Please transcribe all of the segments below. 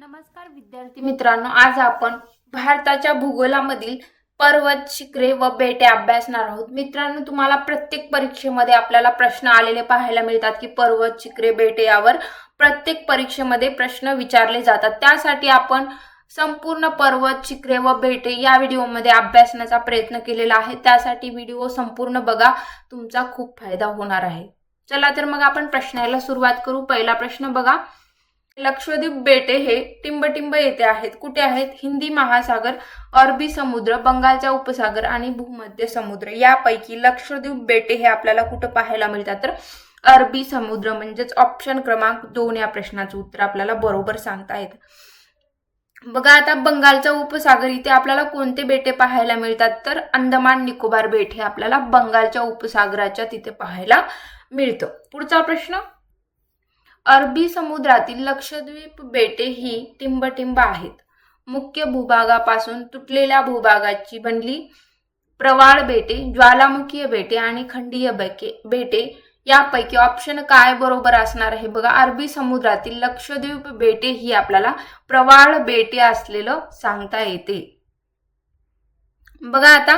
नमस्कार विद्यार्थी मित्रांनो आज आपण भारताच्या भूगोलामधील पर्वत शिखरे व बेटे अभ्यासणार आहोत. मित्रांनो तुम्हाला प्रत्येक परीक्षेमध्ये आपल्याला प्रश्न आलेले पाहायला मिळतात की पर्वत शिखरे बेटे यावर प्रत्येक परीक्षेमध्ये प्रश्न विचारले जातात. त्यासाठी आपण संपूर्ण पर्वत शिखरे व बेटे या व्हिडिओमध्ये अभ्यासण्याचा प्रयत्न केलेला आहे. त्यासाठी व्हिडिओ संपूर्ण बघा तुमचा खूप फायदा होणार आहे. चला तर मग आपण प्रश्नाला सुरुवात करू. पहिला प्रश्न बघा. लक्षद्वीप बेटे हे टिंबटिंब येथे आहेत. कुठे आहेत? हिंदी महासागर अरबी समुद्र बंगालचा उपसागर आणि भूमध्य समुद्र. यापैकी लक्षद्वीप बेटे हे आपल्याला कुठं पाहायला मिळतात? तर अरबी समुद्र म्हणजेच ऑप्शन क्रमांक दोन या प्रश्नाचं उत्तर आपल्याला बरोबर सांगता येतं. बघा आता बंगालचा उपसागर इथे आपल्याला कोणते बेटे पाहायला मिळतात? तर अंदमान निकोबार बेट हे आपल्याला बंगालच्या उपसागराच्या तिथे पाहायला मिळतं. पुढचा प्रश्न अरबी समुद्रातील लक्षद्वीप बेटे ही टिंबटिंब आहेत. मुख्य भूभागापासून तुटलेल्या भूभागाची बनली प्रवाळ बेटे ज्वालामुखीय बेटे आणि खंडीय बेके बेटे. यापैकी ऑप्शन काय बरोबर असणार आहे? बघा अरबी समुद्रातील लक्षद्वीप बेटे ही आपल्याला प्रवाळ बेटे असलेलं सांगता येते. बघा आता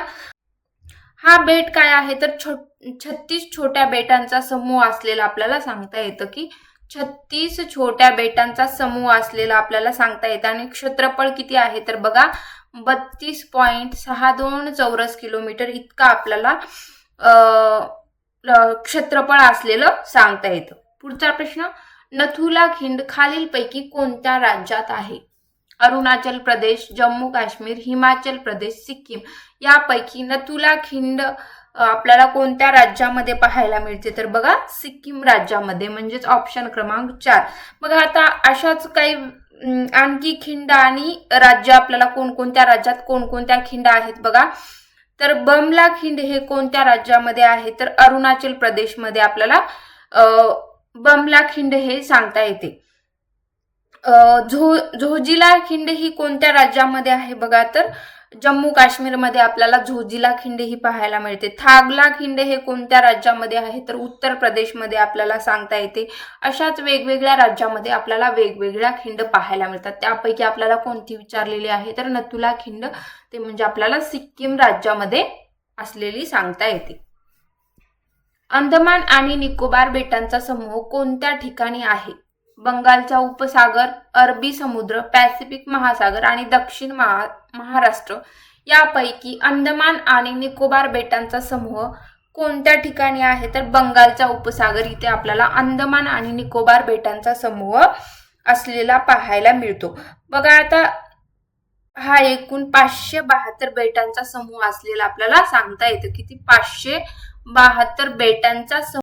हा बेट काय आहे? तर छो छत्तीस छोट्या बेटांचा समूह असलेला आपल्याला सांगता येतं की छत्तीस छोट्या बेटांचा समूह असलेला आपल्याला सांगता येतं. आणि क्षेत्रफळ किती आहे? तर बघा बत्तीस पॉईंट सहा दोन चौरस किलोमीटर इतका आपल्याला क्षेत्रफळ असलेलं सांगता येतं. पुढचा प्रश्न नथुला खिंड खालीलपैकी कोणत्या राज्यात आहे? अरुणाचल प्रदेश जम्मू काश्मीर हिमाचल प्रदेश सिक्कीम. यापैकी नथुला खिंड आपल्याला कोणत्या राज्यामध्ये पाहायला मिळते? तर बघा सिक्कीम राज्यामध्ये म्हणजेच ऑप्शन क्रमांक चार. बघा आता अशाच काही आणखी खिंड आणि राज्य आपल्याला कोणकोणत्या राज्यात कोणकोणत्या खिंड आहेत बघा. तर बमला खिंड हे कोणत्या राज्यामध्ये आहे? तर अरुणाचल प्रदेशमध्ये आपल्याला बमला खिंड हे सांगता येते. झो झोजिला खिंड ही कोणत्या राज्यामध्ये आहे बघा तर जम्मू काश्मीरमध्ये आपल्याला झोजिला खिंड ही पाहायला मिळते. थागला खिंड हे कोणत्या राज्यामध्ये आहे? तर उत्तर प्रदेशमध्ये आपल्याला सांगता येते. अशाच वेगवेगळ्या राज्यामध्ये आपल्याला वेगवेगळ्या खिंड पाहायला मिळतात. त्यापैकी आपल्याला कोणती विचारलेली आहे? तर नथुला खिंड ते म्हणजे आपल्याला सिक्कीम राज्यामध्ये असलेली सांगता येते. अंदमान आणि निकोबार बेटांचा समूह कोणत्या ठिकाणी आहे? बंगालचा उपसागर अरबी समुद्र पॅसिफिक महासागर आणि दक्षिण महा महाराष्ट्र यापैकी अंदमान आणि निकोबार बेटांचा समूह कोणत्या ठिकाणी आहे? तर बंगालचा उपसागर इथे आपल्याला अंदमान आणि निकोबार बेटांचा समूह असलेला पाहायला मिळतो. बघा आता हा एकूण पाचशे बहात्तर बेटांचा समूह असलेला आपल्याला सांगता येतं किती पाचशे बहात्तर बेटांचा समूह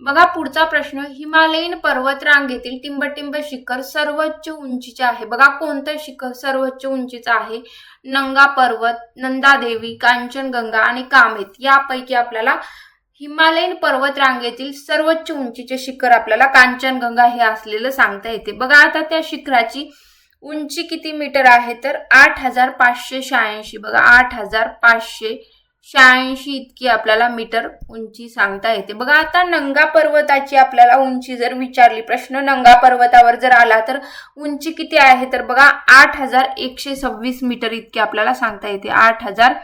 बघा पुढचा प्रश्न हिमालयीन पर्वत रांगेतील टिंबटिंब शिखर सर्वोच्च उंचीचे आहे. बघा कोणतं शिखर सर्वोच्च उंचीचं आहे? नंगा पर्वत नंदादेवी कांचनगंगा आणि कामेत. यापैकी आपल्याला हिमालयीन पर्वत रांगेतील सर्वोच्च उंचीचे शिखर आपल्याला कांचनगंगा हे असलेलं सांगता येते. बघा आता त्या शिखराची उंची किती मीटर आहे? तर आठ हजार पाचशे शहाऐंशी. बघा आठ हजार पाचशे शहाऐंशी इतकी आपल्याला मीटर उंची सांगता येते. बघा आता नंगा पर्वताची आपल्याला उंची जर विचारली प्रश्न नंगा पर्वतावर जर आला तर उंची किती आहे? तर बघा आठ हजार एकशे सव्वीस मीटर इतकी आपल्याला सांगता येते. आठ हजार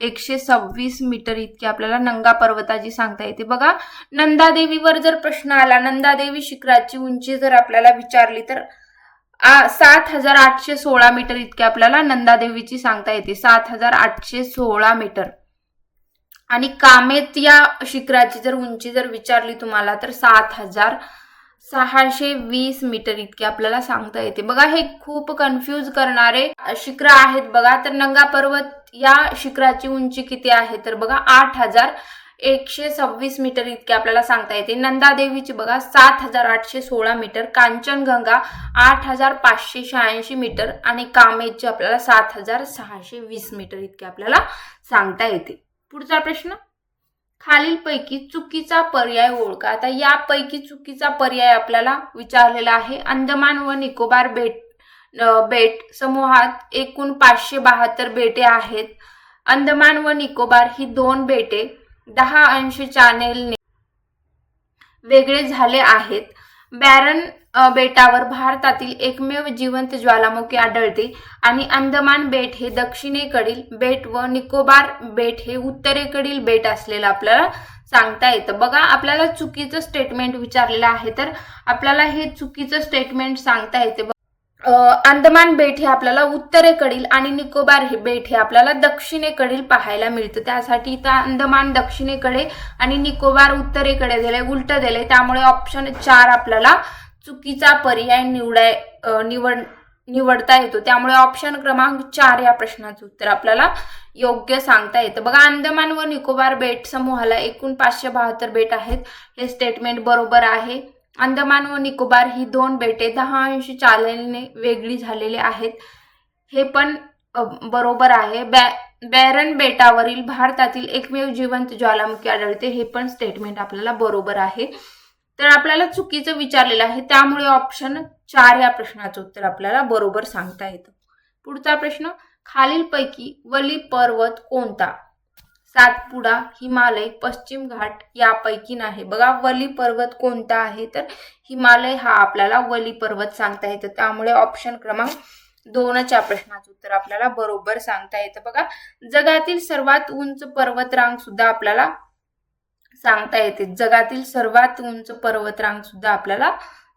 एकशे सव्वीस मीटर इतकी आपल्याला नंगा पर्वताची सांगता येते. बघा नंदादेवीवर जर प्रश्न आला नंदादेवी शिखराची उंची जर आपल्याला विचारली तर आ सात हजार आठशे सोळा मीटर इतकी आपल्याला नंदादेवीची सांगता येते. सात हजार आठशे सोळा मीटर. आणि कामेत या शिखराची जर उंची जर विचारली तुम्हाला तर सात हजार सहाशे वीस मीटर इतकी आपल्याला सांगता येते. बघा हे खूप कन्फ्यूज करणारे शिखर आहेत बघा. तर नंगा पर्वत या शिखराची उंची किती आहे? तर बघा आठ हजार एकशे सव्वीस मीटर इतके आपल्याला सांगता येते. नंदादेवीची बघा सात हजार आठशे सोळा मीटर. कांचनगंगा आठ हजार पाचशे शहाऐंशी मीटर. आणि कामेची आपल्याला सात हजार सहाशे वीस मीटर इतके आपल्याला सांगता येते. पुढचा प्रश्न. खालीलपैकी चुकीचा पर्याय ओळखा. आता यापैकी चुकीचा पर्याय आपल्याला विचारलेला आहे. अंदमान व निकोबार बेट बेट समूहात एकूण पाचशे बहात्तर बेटे आहेत. अंदमान व निकोबार ही दोन बेटे दहा अंश चॅनेलने वेगळे झाले आहेत. बॅरन बेटावर भारतातील एकमेव जिवंत ज्वालामुखी आढळते आणि अंदमान बेट हे दक्षिणेकडील बेट व निकोबार बेट हे उत्तरेकडील बेट असलेलं आपल्याला सांगता येतं. बघा आपल्याला चुकीचं स्टेटमेंट विचारलेलं आहे तर आपल्याला हे चुकीचं स्टेटमेंट सांगता येते. अंदमान बेट हे आपल्याला उत्तरेकडील आणि निकोबार हे बेट हे आपल्याला दक्षिणेकडील पाहायला मिळतं. त्यासाठी इथं अंदमान दक्षिणेकडे आणि निकोबार उत्तरेकडे दिले उलट दिले त्यामुळे ऑप्शन चार आपल्याला चुकीचा पर्याय निवडाय निवड निवडता येतो. त्यामुळे ऑप्शन क्रमांक चार या प्रश्नाचं उत्तर आपल्याला योग्य सांगता येतं. बघा अंदमान व निकोबार बेट समूहाला एकूण पाचशे बहात्तर बेट आहेत. हे स्टेटमेंट बरोबर आहे. अंदमान व निकोबार ही दोन बेटे दहा अंश चालने वेगळी झालेली आहेत. हे पण बरोबर आहे. बॅ बॅरन बेटावरील भारतातील एकमेव जिवंत ज्वालामुखी आढळते. हे पण स्टेटमेंट आपल्याला बरोबर आहे. तर आपल्याला चुकीचं विचारलेलं आहे. त्यामुळे ऑप्शन चार या प्रश्नाचं उत्तर आपल्याला बरोबर सांगता येतं. पुढचा प्रश्न खालीलपैकी वली पर्वत कोणता? सातपुडा हिमालय पश्चिम घाट यापैकी नाही. बघा वली पर्वत कोणता आहे? तर हिमालय हा आपल्याला वली पर्वत सांगता येतं. त्यामुळे ऑप्शन क्रमांक दोनच्या प्रश्नाचं उत्तर आपल्याला बरोबर सांगता येतं. बघा जगातील सर्वात उंच पर्वतरांग सुद्धा आपल्याला सांगता येते. जगातील सर्वात उंच पर्वतरांग सुद्धा आपल्याला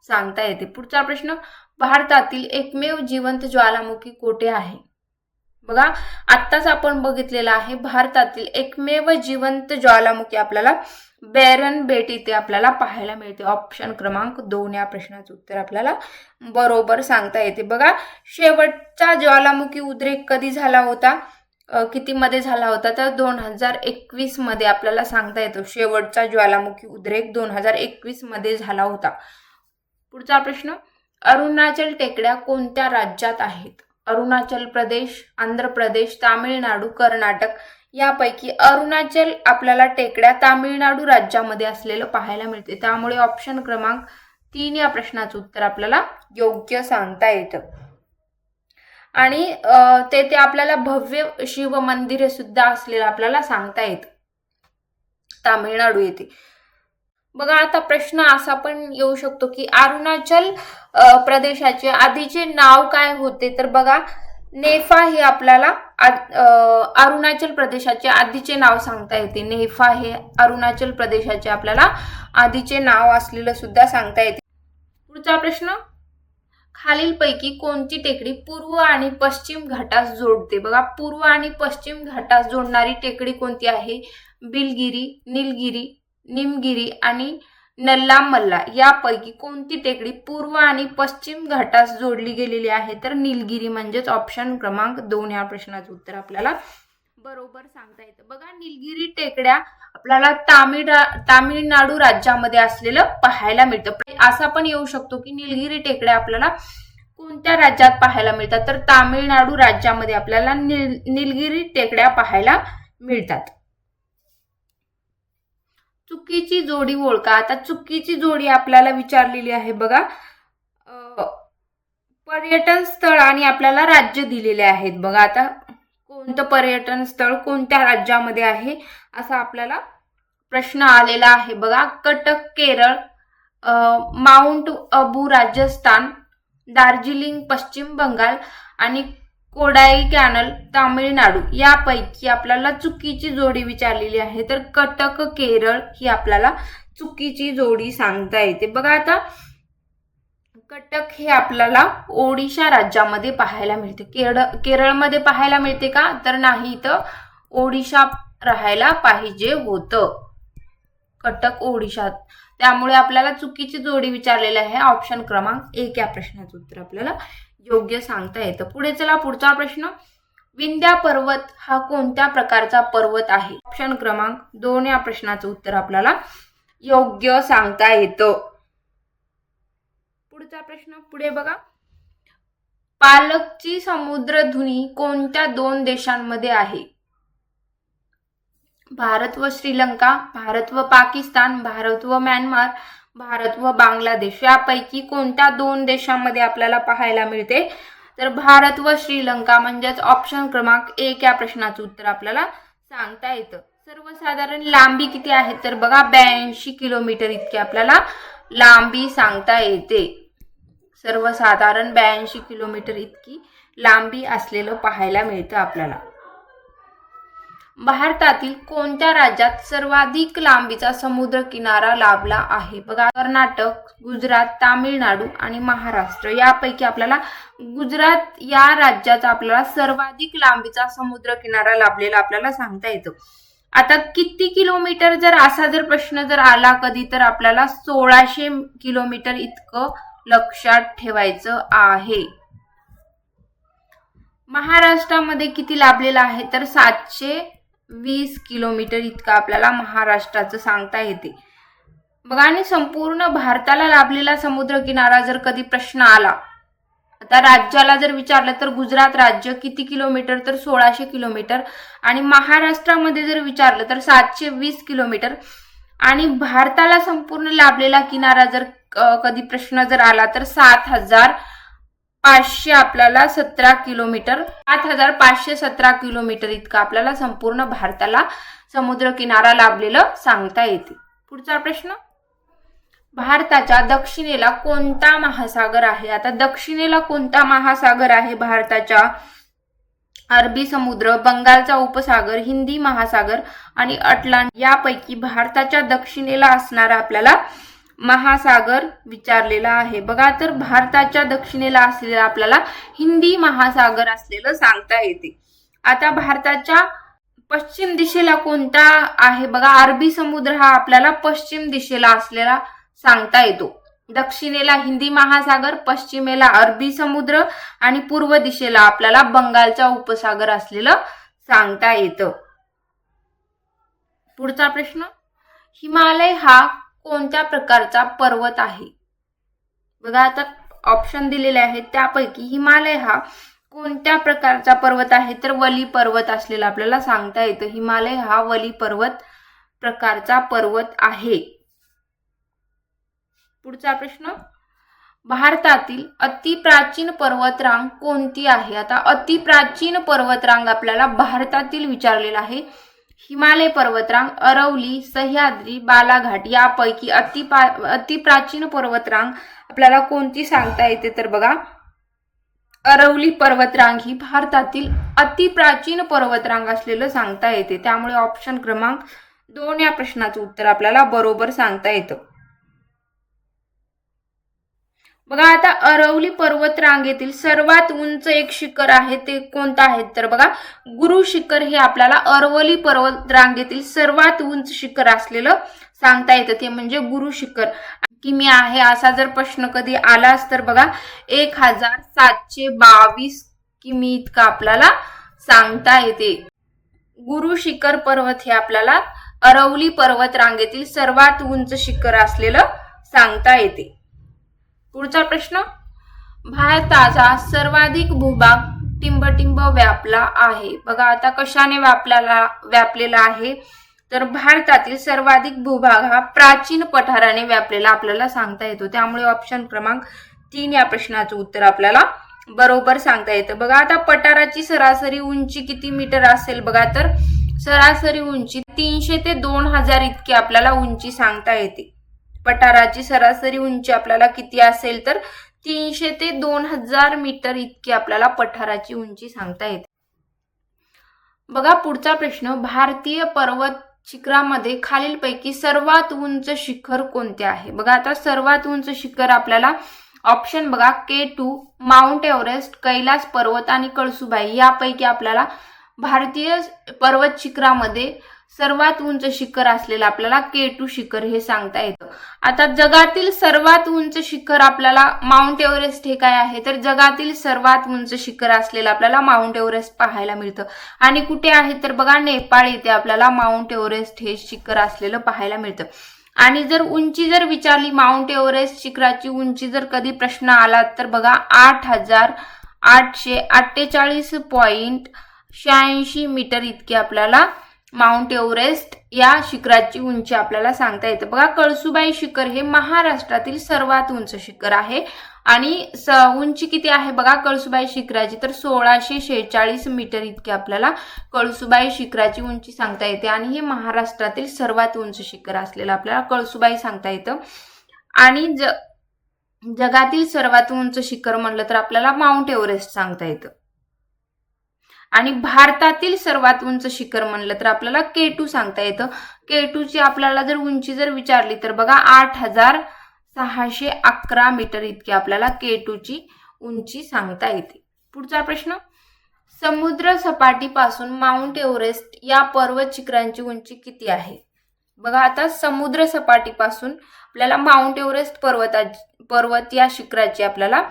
सांगता येते. पुढचा प्रश्न भारतातील एकमेव जिवंत ज्वालामुखी कोठे आहे? बघा आत्ताच आपण बघितलेलं आहे भारतातील एकमेव जिवंत ज्वालामुखी आपल्याला बॅरन बेट इथे आपल्याला पाहायला मिळते. ऑप्शन क्रमांक दोन या प्रश्नाचं उत्तर आपल्याला बरोबर सांगता येते. बघा शेवटचा ज्वालामुखी उद्रेक कधी झाला होता? कितीमध्ये झाला होता? तर दोन हजार एकवीसमध्ये आपल्याला सांगता येतो. शेवटचा ज्वालामुखी उद्रेक दोन हजार एकवीसमध्ये झाला होता. पुढचा प्रश्न अरुणाचल टेकड्या कोणत्या राज्यात आहेत? अरुणाचल प्रदेश आंध्र प्रदेश तामिळनाडू कर्नाटक यापैकी अरुणाचल आपल्याला टेकड्या तामिळनाडू राज्यामध्ये असलेलं पाहायला मिळते. त्यामुळे ऑप्शन क्रमांक तीन या प्रश्नाचं उत्तर आपल्याला योग्य सांगता येतं. आणि तेथे आपल्याला भव्य शिव मंदिरे सुद्धा असलेलं आपल्याला सांगता येतं. तामिळनाडू येथे. बघा आता प्रश्न असा पण येऊ शकतो की अरुणाचल प्रदेशाचे आधीचे नाव काय होते तर बघा नेफा हे आपल्याला आ- अरुणाचल प्रदेशाचे आधीचे नाव सांगता येते. नेफा हे अरुणाचल प्रदेशाचे आपल्याला आधीचे नाव असलेलं सुद्धा सांगता येते. पुढचा प्रश्न खालीलपैकी कोणती टेकडी पूर्व आणि पश्चिम घाटास जोडते? बघा पूर्व आणि पश्चिम घाटास जोडणारी टेकडी कोणती आहे? बिलगिरी निलगिरी निमगिरी आणि नल्लामल्ला यापैकी कोणती टेकडी पूर्व आणि पश्चिम घाटास जोडली गेलेली आहे? तर निलगिरी म्हणजेच ऑप्शन क्रमांक दोन या प्रश्नाचं उत्तर आपल्याला बरोबर सांगता येतं. बघा निलगिरी टेकड्या आपल्याला तामिळ तामिळनाडू राज्यामध्ये असलेलं पाहायला मिळतं. असं आपण पण येऊ शकतो की निलगिरी टेकड्या आपल्याला कोणत्या राज्यात पाहायला मिळतात? तर तामिळनाडू राज्यामध्ये आपल्याला निल निलगिरी टेकड्या पाहायला मिळतात. चुकीची जोडी ओळखा. आता चुकीची जोडी आपल्याला विचारलेली आहे बघा. पर्यटन स्थळ आणि आपल्याला राज्य दिलेले आहेत बघा. आता कोणतं पर्यटन स्थळ कोणत्या राज्यामध्ये आहे असा आपल्याला प्रश्न आलेला आहे बघा. कटक केरळ माउंट अबू राजस्थान दार्जिलिंग पश्चिम बंगाल आणि कोडाई कॅनल तामिळनाडू यापैकी आपल्याला चुकीची जोडी विचारलेली आहे. तर कटक केरळ ही आपल्याला चुकीची जोडी सांगता येते. बघा आता कटक हे आपल्याला ओडिशा राज्यामध्ये पाहायला मिळते. केरळ केरळमध्ये पाहायला मिळते का? तर नाही तर ओडिशा राहायला पाहिजे होतं. कटक ओडिशात त्यामुळे आपल्याला चुकीची जोडी विचारलेली आहे. ऑप्शन क्रमांक एक या प्रश्नाचं उत्तर आपल्याला योग्य सांगता येतं. पुढे चला पुढचा प्रश्न. विंध्या पर्वत हा कोणत्या प्रकारचा पर्वत आहे? ऑप्शन क्रमांक दोन या प्रश्नाचं उत्तर आपल्याला योग्य सांगता येतं. पुढचा प्रश्न पुढे बघा. पालकची समुद्रधुनी कोणत्या दोन देशांमध्ये आहे? भारत व श्रीलंका भारत व पाकिस्तान भारत व म्यानमार भारत व बांगलादेश यापैकी कोणत्या दोन देशांमध्ये आपल्याला पाहायला मिळते? तर भारत व श्रीलंका म्हणजेच ऑप्शन क्रमांक एक या प्रश्नाचं उत्तर आपल्याला सांगता येतं. सर्वसाधारण लांबी किती आहे? तर बघा ब्याऐंशी किलोमीटर इतकी आपल्याला लांबी सांगता येते. सर्वसाधारण ब्याऐंशी किलोमीटर इतकी लांबी असलेलं पाहायला मिळतं आपल्याला. भारतातील कोणत्या राज्यात सर्वाधिक लांबीचा समुद्र किनारा लाभला आहे? बघा कर्नाटक गुजरात तामिळनाडू आणि महाराष्ट्र. यापैकी आपल्याला गुजरात या राज्याचा आपल्याला सर्वाधिक लांबीचा समुद्र किनारा लाभलेला आपल्याला सांगता येतो. आता किती किलोमीटर जर असा जर प्रश्न जर आला कधी तर आपल्याला सोळाशे किलोमीटर इतकं लक्षात ठेवायचं आहे. महाराष्ट्रामध्ये किती लाभलेला आहे? तर सातशे वीस किलोमीटर इतकं आपल्याला महाराष्ट्राचं सांगता येते. बघा आणि संपूर्ण भारताला लाभलेला समुद्र किनारा जर कधी प्रश्न आला आता राज्याला जर विचारलं तर गुजरात राज्य किती किलोमीटर तर सोळाशे किलोमीटर आणि महाराष्ट्रामध्ये जर विचारलं तर सातशे वीस किलोमीटर. आणि भारताला संपूर्ण लाभलेला किनारा जर कधी प्रश्न जर आला तर सात हजार पाचशे आपल्याला सतरा किलोमीटर सात हजार पाचशे सतरा किलोमीटर इतकं आपल्याला संपूर्ण भारताला समुद्र किनारा लाभलेलं सांगता येते. पुढचा प्रश्न. भारताच्या दक्षिणेला कोणता महासागर आहे? आता दक्षिणेला कोणता महासागर आहे? भारताच्या अरबी समुद्र बंगालचा उपसागर हिंदी महासागर आणि अटलांट यापैकी भारताच्या दक्षिणेला असणारा आपल्याला महासागर विचारलेला आहे. बघा तर भारताच्या दक्षिणेला असलेला आपल्याला हिंदी महासागर असलेलं सांगता येते. आता भारताच्या पश्चिम दिशेला कोणता आहे? बघा अरबी समुद्र हा आपल्याला पश्चिम दिशेला असलेला सांगता येतो. दक्षिणेला हिंदी महासागर पश्चिमेला अरबी समुद्र आणि पूर्व दिशेला आपल्याला बंगालचा उपसागर असलेलं सांगता येतं. पुढचा प्रश्न हिमालय हा कोणत्या प्रकारचा पर्वत आहे? बघा आता ऑप्शन दिलेले आहेत. त्यापैकी हिमालय हा कोणत्या प्रकारचा पर्वत आहे? तर वली पर्वत असलेला आपल्याला सांगता येतं. हिमालय हा वली पर्वत प्रकारचा पर्वत आहे. पुढचा प्रश्न. भारतातील अतिप्राचीन पर्वतरांग कोणती आहे? आता अतिप्राचीन पर्वतरांग आपल्याला भारतातील विचारलेला आहे. हिमालय पर्वतरांग अरवली सह्याद्री बालाघाट यापैकी अतिपा अतिप्राचीन पर्वतरांग आपल्याला कोणती सांगता येते तर बघा. अरवली पर्वतरांग ही भारतातील अतिप्राचीन पर्वतरांग असलेलं सांगता येते. त्यामुळे ऑप्शन क्रमांक दोन या प्रश्नाचं उत्तर आपल्याला बरोबर सांगता येतं. बघा आता अरवली पर्वत रांगेतील सर्वात उंच एक शिखर आहे ते कोणतं आहे? तर बघा गुरु शिखर हे आपल्याला अरवली पर्वत रांगेतील सर्वात उंच शिखर असलेलं सांगता येतं. ते म्हणजे गुरु शिखर. किमी आहे असा जर प्रश्न कधी आलाच तर बघा एक हजार सातशे बावीस किमी इतका आपल्याला सांगता येते. गुरु शिखर पर्वत हे आपल्याला अरवली पर्वत रांगेतील सर्वात उंच शिखर असलेलं सांगता येते. पुढचा प्रश्न. भारताचा सर्वाधिक भूभाग टिंबटिंब व्यापला आहे. बघा आता कशाने व्यापल्याला व्यापलेला आहे? तर भारतातील सर्वाधिक भूभाग हा प्राचीन पठाराने व्यापलेला आपल्याला सांगता येतो. त्यामुळे ऑप्शन क्रमांक तीन या प्रश्नाचं उत्तर आपल्याला बरोबर सांगता येतं. बघा आता पठाराची सरासरी उंची किती मीटर असेल बघा तर? सरासरी उंची तीनशे ते दोन हजार इतकी आपल्याला उंची सांगता येते. पठाराची सरासरी उंची आपल्याला किती असेल तर तीनशे ते दोन हजार मीटर इतकी आपल्याला पठाराची उंची सांगता येते. बघा पुढचा प्रश्न भारतीय पर्वत शिखरामध्ये खालीलपैकी सर्वात उंच शिखर कोणते आहे? बघा आता सर्वात उंच शिखर आपल्याला ऑप्शन बघा K two mount Everest Kailash पर्वत आणि कळसुबाई यापैकी आपल्याला भारतीय पर्वत शिखरामध्ये सर्वात उंच शिखर असलेलं आपल्याला के टू शिखर हे सांगता येतं. आता जगातील सर्वात उंच शिखर आपल्याला माउंट एव्हरेस्ट हे काय आहे? तर जगातील सर्वात उंच शिखर असलेलं आपल्याला माउंट एव्हरेस्ट पाहायला मिळतं. आणि कुठे आहे? तर बघा नेपाळ इथे आपल्याला माउंट एव्हरेस्ट हे शिखर असलेलं पाहायला मिळतं. आणि जर उंची जर विचारली माउंट एव्हरेस्ट शिखराची उंची जर कधी प्रश्न आला तर बघा आठ हजार आठशे अठ्ठेचाळीस पॉईंट शहाऐंशी मीटर इतकी आपल्याला माउंट एव्हरेस्ट या शिखराची उंची आपल्याला सांगता येतं. बघा कळसुबाई शिखर हे महाराष्ट्रातील सर्वात उंच शिखर आहे. आणि स उंची किती आहे बघा कळसुबाई शिखराची? तर सोळाशे शेहेचाळीस मीटर इतकी आपल्याला कळसुबाई शिखराची उंची सांगता येते. आणि हे महाराष्ट्रातील सर्वात उंच शिखर असलेलं आपल्याला कळसुबाई सांगता येतं. आणि ज जगातील सर्वात उंच शिखर म्हणलं तर आपल्याला माउंट एव्हरेस्ट सांगता येतं. आणि भारतातील सर्वात उंच शिखर म्हणलं तर आपल्याला के टू सांगता येतं. के टूची आपल्याला जर उंची जर विचारली तर बघा आठ हजार सहाशे अकरा मीटर इतकी आपल्याला के टूची उंची सांगता येते. पुढचा प्रश्न समुद्र सपाटीपासून माउंट एव्हरेस्ट या पर्वत शिखरांची उंची किती आहे? बघा आता समुद्र सपाटीपासून आपल्याला माउंट एव्हरेस्ट पर्वता पर्वत या शिखराची आपल्याला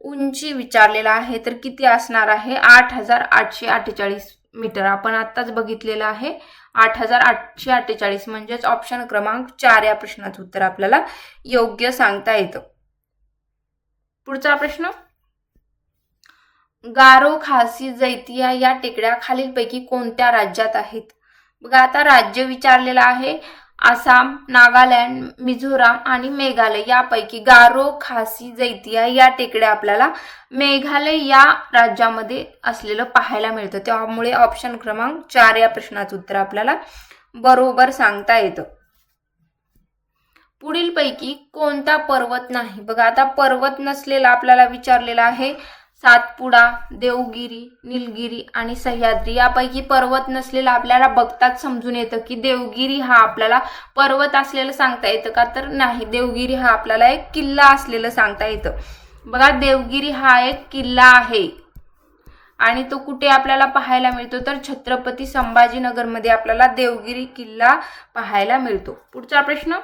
उंची विचारलेला आहे तर किती असणार आहे? आठ हजार आठशे अठ्ठेचाळीस मीटर. आपण आत्ताच बघितलेलं आहे. आठ हजार आठशे अठ्ठेचाळीस म्हणजेच ऑप्शन क्रमांक चार या प्रश्नाचं उत्तर आपल्याला योग्य सांगता येतं. पुढचा प्रश्न. गारो खासी जैतिया या टेकड्या खालीलपैकी कोणत्या राज्यात आहेत? बघा आता राज्य विचारलेलं आहे. आसाम नागालँड मिझोराम आणि मेघालय यापैकी गारो खासी जैतिया या टेकड्या आपल्याला मेघालय या राज्यामध्ये असलेलं पाहायला मिळतं. त्यामुळे ऑप्शन क्रमांक चार या प्रश्नाचं उत्तर आपल्याला बरोबर सांगता येतं. पुढीलपैकी कोणता पर्वत नाही? बघा आता पर्वत नसलेला आपल्याला विचारलेला आहे. सातपुडा देवगिरी निलगिरी आणि सह्याद्री यापैकी पर्वत नसलेला आपल्याला बघताच समजून येतं की देवगिरी हा आपल्याला पर्वत असलेलं सांगता येतं का? तर नाही देवगिरी हा आपल्याला एक किल्ला असलेलं सांगता येतं. बघा देवगिरी हा एक किल्ला आहे आणि तो कुठे आपल्याला पाहायला मिळतो? तर छत्रपती संभाजीनगरमध्ये आपल्याला देवगिरी किल्ला पाहायला मिळतो. पुढचा प्रश्न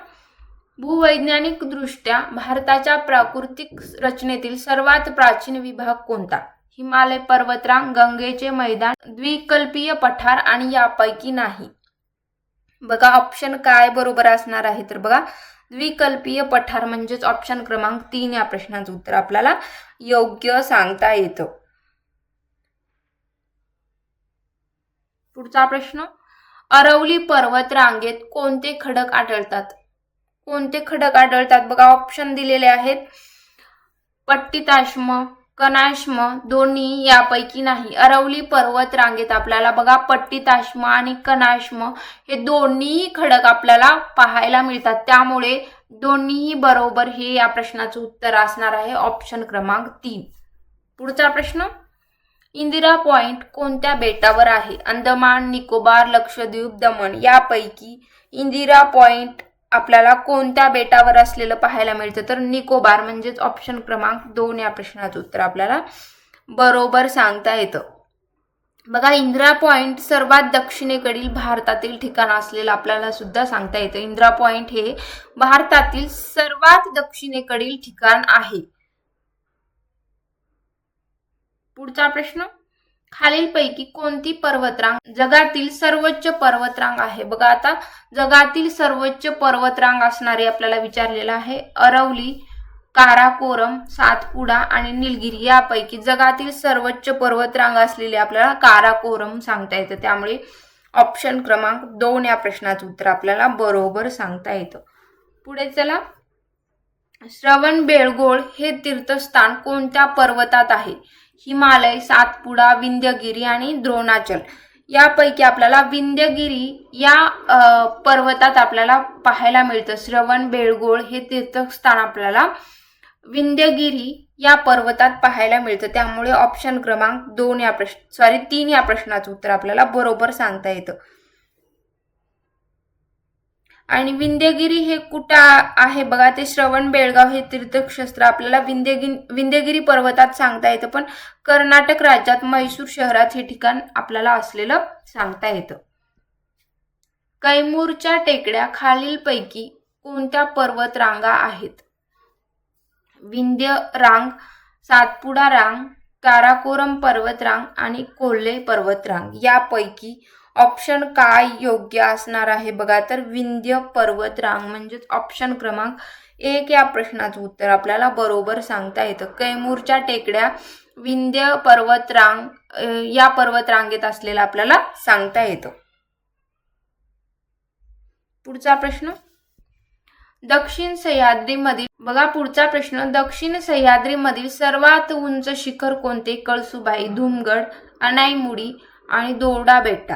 भूवैज्ञानिकदृष्ट्या भारताच्या प्राकृतिक रचनेतील सर्वात प्राचीन विभाग कोणता? हिमालय पर्वतरांग गंगेचे मैदान द्विकल्पीय पठार आणि यापैकी नाही. बघा ऑप्शन काय बरोबर असणार आहे तर बघा द्विकल्पीय पठार म्हणजेच ऑप्शन क्रमांक तीन या प्रश्नाचं उत्तर आपल्याला योग्य सांगता येतं. पुढचा प्रश्न अरवली पर्वत रांगेत कोणते खडक आढळतात? कोणते खडक आढळतात? बघा ऑप्शन दिलेले आहेत. पट्टिताश्म कनाश्म दोन्ही यापैकी नाही. अरवली पर्वत रांगेत आपल्याला बघा पट्टिताश्म आणि कनाश्म हे दोन्ही खडक आपल्याला पाहायला मिळतात. त्यामुळे दोन्हीही बरोबर हे या प्रश्नाचं उत्तर असणार आहे ऑप्शन क्रमांक तीन. पुढचा प्रश्न इंदिरा पॉइंट कोणत्या बेटावर आहे? अंदमान निकोबार लक्षद्वीप दमण यापैकी इंदिरा पॉइंट आपल्याला कोणत्या बेटावर असलेलं पाहायला मिळतं? तर निकोबार म्हणजेच ऑप्शन क्रमांक दोन या प्रश्नाचं उत्तर आपल्याला बरोबर सांगता येतं. बघा इंदिरा पॉइंट सर्वात दक्षिणेकडील भारतातील ठिकाण असलेलं आपल्याला सुद्धा सांगता येतं. इंदिरा पॉइंट हे भारतातील सर्वात दक्षिणेकडील ठिकाण आहे. पुढचा प्रश्न? खालीलपैकी कोणती पर्वतरांग जगातील सर्वोच्च पर्वतरांग आहे? बघा आता जगातील सर्वोच्च पर्वतरांग असणारे आपल्याला विचारलेलं आहे. अरवली काराकोरम सातपुडा आणि निलगिरी यापैकी जगातील सर्वोच्च पर्वतरांग असलेले आपल्याला काराकोरम सांगता येतं. त्यामुळे ऑप्शन क्रमांक दोन या प्रश्नाचं उत्तर आपल्याला बरोबर सांगता येतं. पुढे चला. श्रवण बेळगोळ हे तीर्थस्थान कोणत्या पर्वतात आहे? हिमालय सातपुडा विंध्यगिरी आणि द्रोणाचल. यापैकी आपल्याला विंध्यगिरी या पर्वतात आपल्याला पाहायला मिळतं. श्रवण बेळगोळ हे तीर्थस्थान आपल्याला विंध्यगिरी या पर्वतात पाहायला मिळतं. त्यामुळे ऑप्शन क्रमांक दोन या प्रश्न सॉरी तीन या प्रश्नाचं उत्तर आपल्याला बरोबर सांगता येतं. आणि विंध्यगिरी हे कुठं आहे बघा ते श्रवण बेळगाव हे तीर्थक्षेत्र. आपल्याला विंध्यगिरी विंध्यगिरी पर्वतात सांगता येतं पण कर्नाटक राज्यात म्हैसूर शहरात हे ठिकाण आपल्याला असलेलं सांगता येतं. कैमूरच्या टेकड्या खालीलपैकी कोणत्या पर्वत रांगा आहेत? विंध्य रांग सातपुडा रांग काराकोरम पर्वतरांग आणि कोल्हे पर्वतरांग. यापैकी ऑप्शन काय योग्य असणार आहे? बघा तर विंध्य पर्वतरांग म्हणजेच ऑप्शन क्रमांक एक या प्रश्नाचं उत्तर आपल्याला बरोबर सांगता येतं. कैमूरच्या टेकड्या विंध्य पर्वतरांग या पर्वतरांगेत असलेलं आपल्याला सांगता येतं. पुढचा प्रश्न? दक्षिण सह्याद्रीमधील बघा पुढचा प्रश्न. दक्षिण सह्याद्रीमधील सर्वात उंच शिखर कोणते? कळसुबाई धुमगड अनाईमुडी आणि दोरडा बेट्टा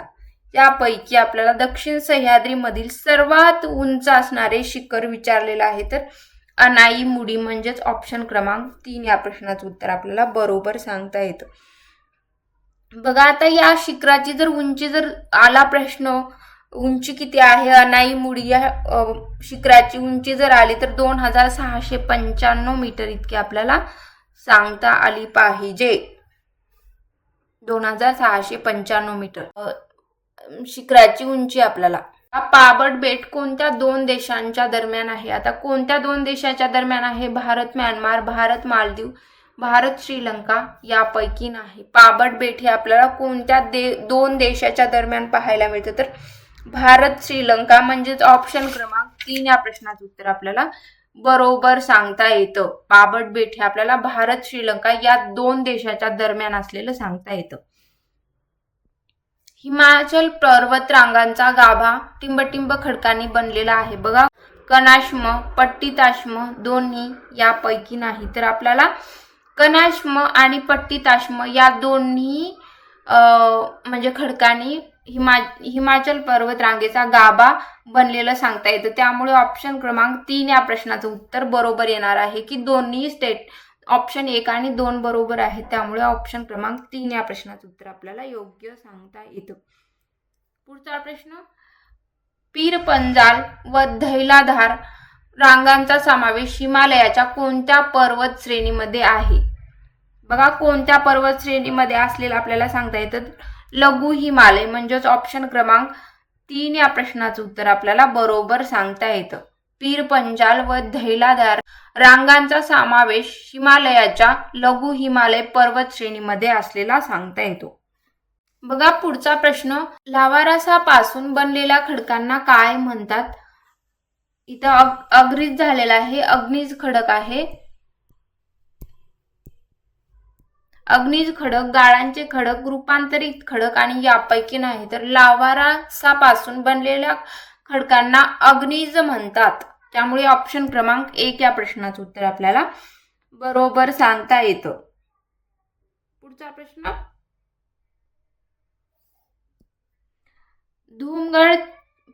त्यापैकी आपल्याला दक्षिण सह्याद्रीमधील सर्वात उंच असणारे शिखर विचारलेलं आहे तर अनाई मुडी म्हणजेच ऑप्शन क्रमांक तीन या प्रश्नाचं उत्तर आपल्याला बरोबर सांगता येतं. बघा आता या शिखराची जर उंची जर आला प्रश्न उंची किती आहे? अनाई मुडी या शिखराची उंची जर आली तर दोन हजार सहाशे पंच्याण्णव मीटर इतकी आपल्याला सांगता आली पाहिजे. दोन हजार सहाशे पंच्याण्णव मीटर. शिखराची उंची आपल्याला. हा पाबट बेट कोणत्या दोन देशांच्या दरम्यान आहे? आता कोणत्या दोन देशाच्या दरम्यान आहे? भारत म्यानमार भारत मालदीव भारत श्रीलंका यापैकी नाही. पाबट बेट हे आपल्याला कोणत्या दे दोन देशाच्या दरम्यान पाहायला मिळतं? तर भारत श्रीलंका म्हणजेच ऑप्शन क्रमांक तीन या प्रश्नाचं उत्तर आपल्याला बरोबर सांगता येतं. पाबट बेट हे आपल्याला भारत श्रीलंका या दोन देशाच्या दरम्यान असलेलं सांगता येतं. हिमाचल पर्वत रांगांचा गाभा टिंबटिंब खडकांनी बनलेला आहे. बघा कनाश्म पट्टीताश्म दोन्ही यापैकी नाही. तर आपल्याला कनाश्म आणि पट्टीताश्म या दोन्ही म्हणजे खडकांनी हिमा हिमाचल पर्वत रांगेचा गाभा बनलेलं सांगता येतं. त्यामुळे ऑप्शन क्रमांक तीन या प्रश्नाचं उत्तर बरोबर येणार आहे की दोन्ही स्टेट ऑप्शन एक आणि दोन बरोबर आहेत. त्यामुळे ऑप्शन क्रमांक तीन या प्रश्नाचं उत्तर आपल्याला योग्य सांगता येतं. पुढचा प्रश्न पीर पंजाल व धैलाधार रांगांचा समावेश हिमालयाच्या कोणत्या पर्वत श्रेणीमध्ये आहे? बघा कोणत्या पर्वत श्रेणीमध्ये असलेलं आपल्याला सांगता येतं? लघु हिमालय म्हणजेच ऑप्शन क्रमांक तीन या प्रश्नाचं उत्तर आपल्याला बरोबर सांगता येतं. पीर पंजाल व धैलाधार रांगांचा समावेश हिमालयाच्या लघु हिमालय पर्वत श्रेणीमध्ये असलेला सांगता येतो. बघा पुढचा प्रश्न लावारसापासून बनलेल्या खडकांना काय म्हणतात? इथं अग अग्रीज झालेला आहे अग्निज खडक आहे. अग्निज खडक गाळांचे खडक रूपांतरित खडक आणि यापैकी नाही तर लावारासापासून बनलेल्या खडकांना अग्निज म्हणतात. त्यामुळे ऑप्शन क्रमांक एक या प्रश्नाचं उत्तर आपल्याला बरोबर सांगता येतं. पुढचा प्रश्न. धूमगड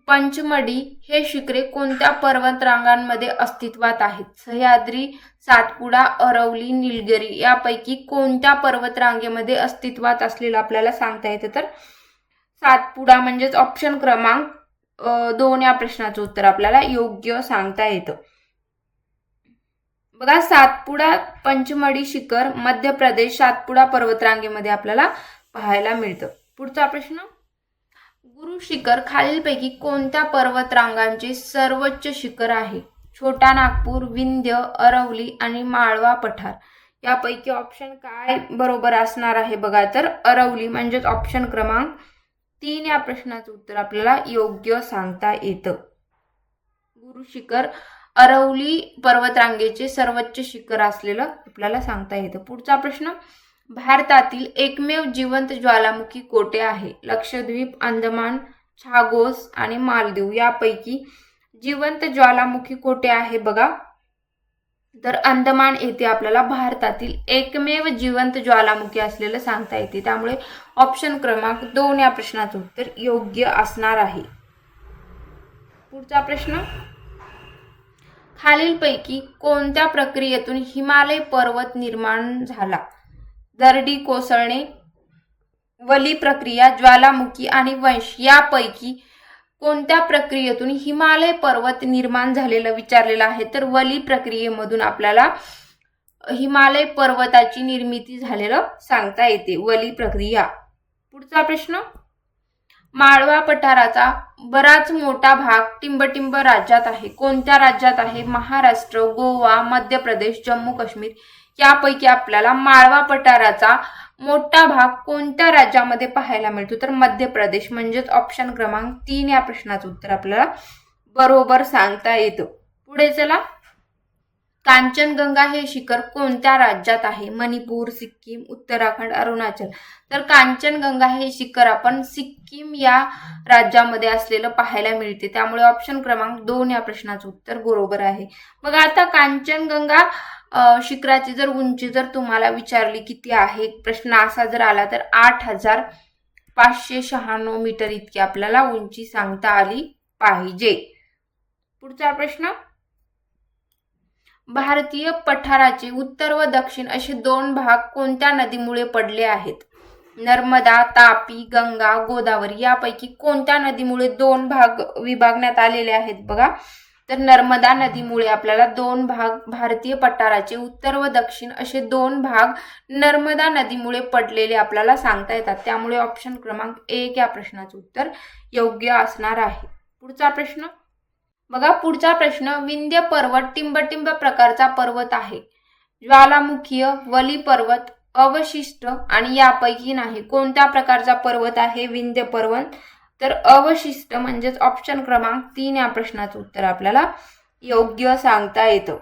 पंचमडी हे शिखरे कोणत्या पर्वतरांगांमध्ये अस्तित्वात आहेत? सह्याद्री सातपुडा अरवली निलगिरी यापैकी कोणत्या पर्वतरांगेमध्ये अस्तित्वात असलेलं आपल्याला सांगता येतं? तर सातपुडा म्हणजेच ऑप्शन क्रमांक दोन या प्रश्नाचं उत्तर आपल्याला योग्य सांगता येतं. बघा सातपुडा पंचमडी शिखर मध्य प्रदेश सातपुडा पर्वतरांगेमध्ये आपल्याला पाहायला मिळतं. पुढचा प्रश्न. गुरु शिखर खालीलपैकी कोणत्या पर्वतरांगांचे सर्वोच्च शिखर आहे? छोटा नागपूर विंध्य अरवली आणि माळवा पठार. यापैकी ऑप्शन काय बरोबर असणार आहे बघा तर अरवली म्हणजेच ऑप्शन क्रमांक तीन या प्रश्नाचं उत्तर आपल्याला योग्य सांगता येतं. गुरु शिखर अरवली पर्वतरांगेचे सर्वोच्च शिखर असलेलं आपल्याला सांगता येतं. पुढचा प्रश्न भारतातील एकमेव जिवंत ज्वालामुखी कोठे आहे? लक्षद्वीप अंदमान छागोस आणि मालदीव यापैकी जिवंत ज्वालामुखी कोठे आहे बघा. तर अंदमान येथे आपल्याला भारतातील एकमेव जिवंत ज्वालामुखी असलेलं सांगता येते. त्यामुळे ऑप्शन क्रमांक दोन या प्रश्नाचं उत्तर योग्य असणार आहे. पुढचा प्रश्न. खालीलपैकी कोणत्या प्रक्रियेतून हिमालय पर्वत निर्माण झाला? दरडी कोसळणे वली प्रक्रिया ज्वालामुखी आणि वंश यापैकी कोणत्या प्रक्रियेतून हिमालय पर्वत निर्माण झालेलं विचारलेलं आहे? तर वली प्रक्रियेमधून आपल्याला हिमालय पर्वताची निर्मिती झालेलं सांगता येते. वली प्रक्रिया. पुढचा प्रश्न. माळवा पठाराचा बराच मोठा भाग टिंबटिंब राज्यात आहे. कोणत्या राज्यात आहे? महाराष्ट्र गोवा मध्य प्रदेश जम्मू काश्मीर. यापैकी आपल्याला माळवा पठाराचा मोठा भाग कोणत्या राज्यामध्ये पाहायला मिळतो? तर मध्य प्रदेश म्हणजेच ऑप्शन क्रमांक तीन या प्रश्नाचं उत्तर आपल्याला बरोबर सांगता येतं. पुढे चला. कांचनगंगा हे शिखर कोणत्या राज्यात आहे? मणिपूर सिक्कीम उत्तराखंड अरुणाचल. तर कांचनगंगा हे शिखर आपण सिक्कीम या राज्यामध्ये असलेलं पाहायला मिळते. त्यामुळे ऑप्शन क्रमांक दोन या प्रश्नाचं उत्तर बरोबर आहे. मग आता कांचनगंगा शिखराची जर उंची जर तुम्हाला विचारली किती आहे प्रश्न असा जर आला तर आठ हजार पाचशे शहाण्णव मीटर इतकी आपल्याला उंची सांगता आली पाहिजे. पुढचा प्रश्न. भारतीय पठाराचे उत्तर व दक्षिण असे दोन भाग कोणत्या नदीमुळे पडले आहेत? नर्मदा तापी गंगा गोदावरी यापैकी कोणत्या नदीमुळे दोन भाग विभागण्यात आलेले आहेत बघा. तर नर्मदा नदीमुळे आपल्याला दोन भाग भारतीय पठाराचे उत्तर व दक्षिण असे दोन भाग नर्मदा नदीमुळे पडलेले आपल्याला सांगता येतात. त्यामुळे ऑप्शन क्रमांक एक या प्रश्नाचं उत्तर योग्य असणार आहे. पुढचा प्रश्न. बघा पुढचा प्रश्न विंध्य पर्वत टिंबटिंब प्रकारचा पर्वत आहे. ज्वालामुखीय वली पर्वत अवशिष्ट आणि यापैकी नाही. कोणत्या प्रकारचा पर्वत आहे विंध्य पर्वत? तर अवशिष्ट म्हणजेच ऑप्शन क्रमांक तीन या प्रश्नाचं उत्तर आपल्याला योग्य सांगता येतं.